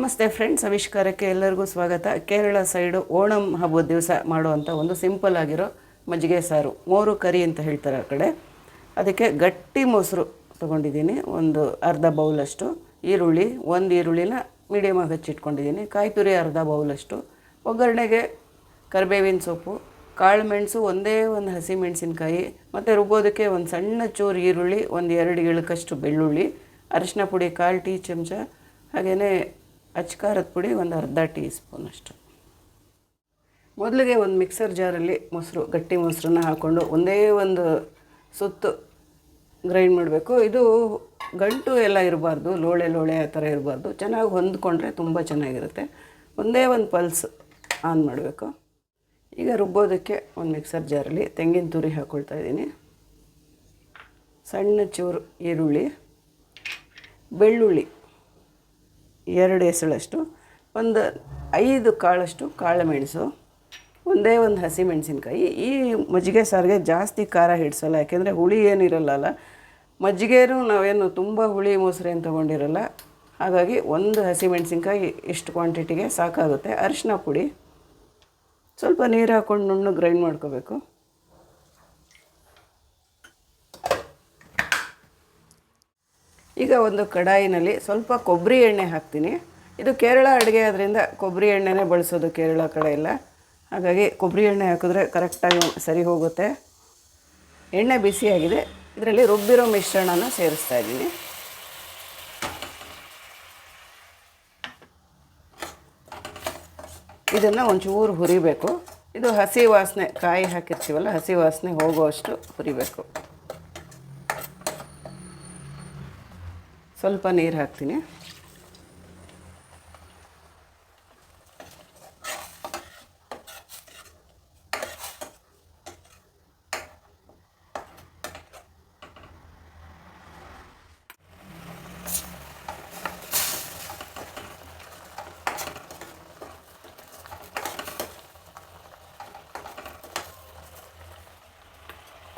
ನಮಸ್ತೆ ಫ್ರೆಂಡ್ಸ್ ಆವಿಷ್ಕಾರಕ್ಕೆ ಎಲ್ಲರಿಗೂ ಸ್ವಾಗತ. ಕೇರಳ ಸೈಡು ಓಣಂ ಹಬ್ಬದ ದಿವಸ ಮಾಡುವಂಥ ಒಂದು ಸಿಂಪಲ್ ಆಗಿರೋ ಮಜ್ಜಿಗೆ ಸಾರು. ಮೋರು ಕರಿ ಅಂತ ಹೇಳ್ತಾರೆ ಆ ಕಡೆ. ಅದಕ್ಕೆ ಗಟ್ಟಿ ಮೊಸರು ತೊಗೊಂಡಿದ್ದೀನಿ. ಒಂದು ಅರ್ಧ ಬೌಲಷ್ಟು ಈರುಳ್ಳಿ, ಒಂದು ಈರುಳ್ಳಿನ ಮೀಡಿಯಮಾಗಿ ಹಚ್ಚಿಟ್ಕೊಂಡಿದ್ದೀನಿ. ಕಾಯಿ ತುರಿ ಅರ್ಧ ಬೌಲಷ್ಟು ಒಗ್ಗರಣೆಗೆ ಕರಿಬೇವಿನ ಸೊಪ್ಪು, ಕಾಳು ಮೆಣಸು, ಒಂದೇ ಒಂದು ಹಸಿ ಮೆಣಸಿನಕಾಯಿ, ಮತ್ತು ರುಬ್ಬೋದಕ್ಕೆ ಒಂದು ಸಣ್ಣ ಚೂರು ಈರುಳ್ಳಿ, ಒಂದು ಎರಡು ಇಳಕಷ್ಟು ಬೆಳ್ಳುಳ್ಳಿ ಅರಿಶಿನ ಪುಡಿ, ಕಾಲು ಟೀ ಚಮಚ ಹಾಗೆಯೇ ಅಚ್ಕಾರದ ಪುಡಿ ಒಂದು ಅರ್ಧ ಟೀ ಸ್ಪೂನ್ ಅಷ್ಟು. ಮೊದಲಿಗೆ ಒಂದು ಮಿಕ್ಸರ್ ಜಾರಲ್ಲಿ ಮೊಸರು, ಗಟ್ಟಿ ಮೊಸರನ್ನ ಹಾಕ್ಕೊಂಡು ಒಂದೇ ಒಂದು ಸುತ್ತು ಗ್ರೈಂಡ್ ಮಾಡಬೇಕು. ಇದು ಗಂಟು ಎಲ್ಲ ಇರಬಾರ್ದು, ಲೋಳೆ ಲೋಳೆ ಆ ಥರ ಇರಬಾರ್ದು. ಚೆನ್ನಾಗಿ ಹೊಂದ್ಕೊಂಡ್ರೆ ತುಂಬ ಚೆನ್ನಾಗಿರುತ್ತೆ. ಒಂದೇ ಒಂದು ಪಲ್ಸ್ ಆನ್ ಮಾಡಬೇಕು. ಈಗ ರುಬ್ಬೋದಕ್ಕೆ ಒಂದು ಮಿಕ್ಸರ್ ಜಾರಲ್ಲಿ ತೆಂಗಿನ ತುರಿ ಹಾಕ್ಕೊಳ್ತಾ ಇದ್ದೀನಿ. ಸಣ್ಣ ಚೂರು ಈರುಳ್ಳಿ, ಬೆಳ್ಳುಳ್ಳಿ ಎರಡು ಎಸಳಷ್ಟು, ಒಂದು ಐದು ಕಾಳಷ್ಟು ಕಾಳು ಮೆಣಸು ಒಂದೇ ಒಂದು ಹಸಿ ಮೆಣಸಿನ್ಕಾಯಿ ಈ ಮಜ್ಜಿಗೆ ಸಾರಿಗೆ ಜಾಸ್ತಿ ಖಾರ ಹಿಡಿಸಲ್ಲ, ಯಾಕೆಂದರೆ ಹುಳಿ ಏನಿರಲ್ಲಲ್ಲ ಮಜ್ಜಿಗೆಯೂ ನಾವೇನು ತುಂಬ ಹುಳಿ ಮೊಸರು ಏನು ತೊಗೊಂಡಿರಲ್ಲ. ಹಾಗಾಗಿ ಒಂದು ಹಸಿ ಮೆಣಸಿನ್ಕಾಯಿ ಇಷ್ಟು ಕ್ವಾಂಟಿಟಿಗೆ ಸಾಕಾಗುತ್ತೆ. ಅರಿಶಿನ ಪುಡಿ. ಸ್ವಲ್ಪ ನೀರು ಹಾಕ್ಕೊಂಡು ನುಣ್ಣು ಗ್ರೈಂಡ್ ಮಾಡ್ಕೋಬೇಕು. ಈಗ ಒಂದು ಕಡಾಯಿನಲ್ಲಿ ಸ್ವಲ್ಪ ಕೊಬ್ಬರಿ ಎಣ್ಣೆ ಹಾಕ್ತೀನಿ. ಇದು ಕೇರಳ ಅಡುಗೆ ಆದ್ದರಿಂದ ಕೊಬ್ಬರಿ ಎಣ್ಣೆನೇ ಬಳಸೋದು ಕೇರಳ ಕಡೆ ಎಲ್ಲ. ಹಾಗಾಗಿ ಕೊಬ್ಬರಿ ಎಣ್ಣೆ ಹಾಕಿದ್ರೆ ಕರೆಕ್ಟಾಗಿ ಸರಿ ಹೋಗುತ್ತೆ. ಎಣ್ಣೆ ಬಿಸಿಯಾಗಿದೆ ಇದರಲ್ಲಿ ರುಬ್ಬಿರೋ ಮಿಶ್ರಣನ ಸೇರಿಸ್ತಾ ಇದ್ದೀನಿ. ಇದನ್ನು ಒಂಚೂರು ಹುರಿಬೇಕು. ಇದು ಹಸಿ ವಾಸನೆ, ಕಾಯಿ ಹಾಕಿರ್ತೀವಲ್ಲ, ಹಸಿ ವಾಸನೆ ಹೋಗುವಷ್ಟು ಹುರಿಬೇಕು. ಸ್ವಲ್ಪ ನೀರು ಹಾಕ್ತೀನಿ.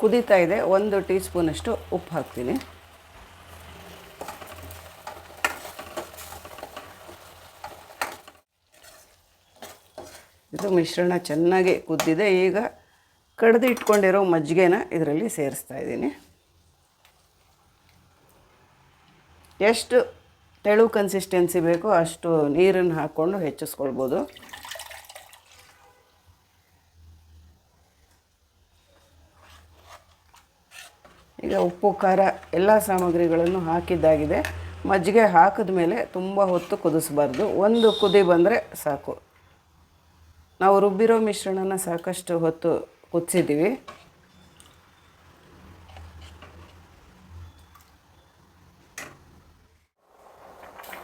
ಕುದೀತಾ ಇದೆ. ಒಂದು ಟೀ ಸ್ಪೂನಷ್ಟು ಉಪ್ಪು ಹಾಕ್ತೀನಿ. ಇದು ಮಿಶ್ರಣ ಚೆನ್ನಾಗಿ ಕುದ್ದಿದೆ. ಈಗ ಕಡ್ದು ಇಟ್ಕೊಂಡಿರೋ ಮಜ್ಜಿಗೆನ ಇದರಲ್ಲಿ ಸೇರಿಸ್ತಾ ಇದ್ದೀನಿ. ಎಷ್ಟು ತೆಳು ಕನ್ಸಿಸ್ಟೆನ್ಸಿ ಬೇಕೋ ಅಷ್ಟು ನೀರನ್ನು ಹಾಕ್ಕೊಂಡು ಹೆಚ್ಚಿಸ್ಕೊಳ್ಬೋದು. ಈಗ ಉಪ್ಪು, ಖಾರ ಎಲ್ಲ ಸಾಮಗ್ರಿಗಳನ್ನು ಹಾಕಿದ್ದಾಗಿದೆ. ಮಜ್ಜಿಗೆ ಹಾಕಿದ ಮೇಲೆ ತುಂಬ ಹೊತ್ತು ಕುದಿಸ್ಬಾರ್ದು. ಒಂದು ಕುದಿ ಬಂದರೆ ಸಾಕು. ನಾವು ರುಬ್ಬಿರೋ ಮಿಶ್ರಣನ ಸಾಕಷ್ಟು ಹೊತ್ತು ಕುದಿಸಿದ್ದೀವಿ.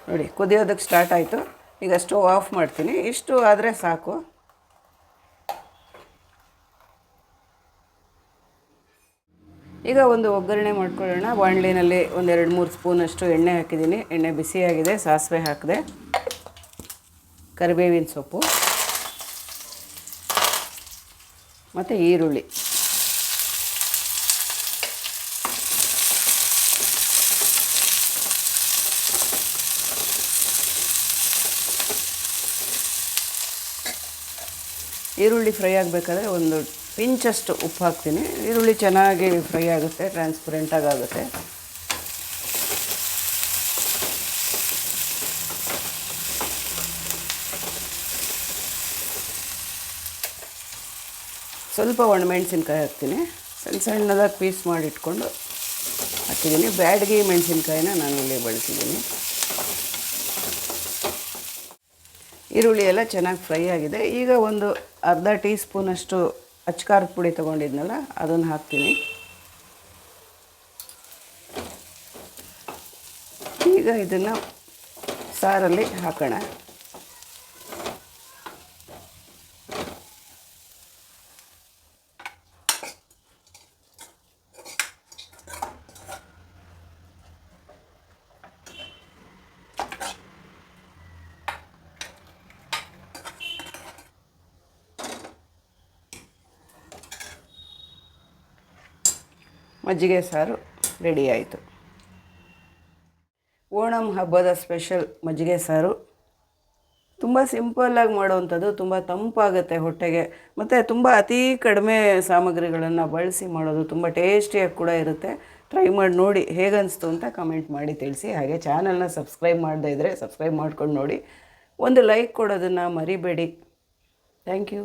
ನೋಡಿ ಕುದಿಯೋದಕ್ಕೆ ಸ್ಟಾರ್ಟ್ ಆಯಿತು. ಈಗ ಸ್ಟವ್ ಆಫ್ ಮಾಡ್ತೀನಿ. ಇಷ್ಟು ಆದರೆ ಸಾಕು. ಈಗ ಒಂದು ಒಗ್ಗರಣೆ ಮಾಡ್ಕೊಳ್ಳೋಣ. ಬಾಣಲಿನಲ್ಲಿ ಒಂದೆರಡು ಮೂರು ಸ್ಪೂನಷ್ಟು ಎಣ್ಣೆ ಹಾಕಿದ್ದೀನಿ. ಎಣ್ಣೆ ಬಿಸಿಯಾಗಿದೆ, ಸಾಸಿವೆ ಹಾಕಿದೆ. ಕರಿಬೇವಿನ ಸೊಪ್ಪು. ಮತ್ತು ಈರುಳ್ಳಿ. ಈರುಳ್ಳಿ ಫ್ರೈ ಆಗಬೇಕಾದ್ರೆ ಒಂದು ಪಿಂಚಷ್ಟು ಉಪ್ಪು ಹಾಕ್ತೀನಿ. ಈರುಳ್ಳಿ ಚೆನ್ನಾಗಿ ಫ್ರೈ ಆಗುತ್ತೆ ಟ್ರಾನ್ಸ್ಪರೆಂಟಾಗಿ ಆಗುತ್ತೆ. ಸ್ವಲ್ಪ ಒಣಮೆಣಸಿನ್ಕಾಯಿ ಹಾಕ್ತೀನಿ. ಸಣ್ಣ ಸಣ್ಣದಾಗಿ ಪೀಸ್ ಮಾಡಿ ಇಟ್ಕೊಂಡು ಹಾಕಿದ್ದೀನಿ. ಬ್ಯಾಡಗಿ ಮೆಣಸಿನ್ಕಾಯಿನ ನಾನು ಇಲ್ಲಿ ಬಳಸಿದ್ದೀನಿ. ಈರುಳ್ಳಿ ಎಲ್ಲ ಚೆನ್ನಾಗಿ ಫ್ರೈ ಆಗಿದೆ. ಈಗ ಒಂದು ಅರ್ಧ ಟೀ ಸ್ಪೂನಷ್ಟು ಅಚ್ಕಾರದ ಪುಡಿ ತೊಗೊಂಡಿದ್ನಲ್ಲ, ಅದನ್ನು ಹಾಕ್ತೀನಿ. ಈಗ ಇದನ್ನು ಸಾರಲ್ಲಿ ಹಾಕೋಣ. ಮಜ್ಜಿಗೆ ಸಾರು ರೆಡಿ ಆಯಿತು. ಓಣಂ ಹಬ್ಬದ ಸ್ಪೆಷಲ್ ಮಜ್ಜಿಗೆ ಸಾರು. ತುಂಬ ಸಿಂಪಲ್ಲಾಗಿ ಮಾಡುವಂಥದ್ದು, ತುಂಬ ತಂಪಾಗುತ್ತೆ ಹೊಟ್ಟೆಗೆ. ಮತ್ತು ತುಂಬ ಅತಿ ಕಡಿಮೆ ಸಾಮಗ್ರಿಗಳನ್ನು ಬಳಸಿ ಮಾಡೋದು ತುಂಬ ಟೇಸ್ಟಿಯಾಗಿ ಕೂಡ ಇರುತ್ತೆ. ಟ್ರೈ ಮಾಡಿ ನೋಡಿ ಹೇಗನ್ನಿಸ್ತು ಅಂತ ಕಮೆಂಟ್ ಮಾಡಿ ತಿಳಿಸಿ. ಹಾಗೆ ಚಾನಲ್ನ ಸಬ್ಸ್ಕ್ರೈಬ್ ಮಾಡದೇ ಇದ್ದರೆ ಸಬ್ಸ್ಕ್ರೈಬ್ ಮಾಡ್ಕೊಂಡು ನೋಡಿ. ಒಂದು ಲೈಕ್ ಕೊಡೋದನ್ನು ಮರಿಬೇಡಿ. Thank you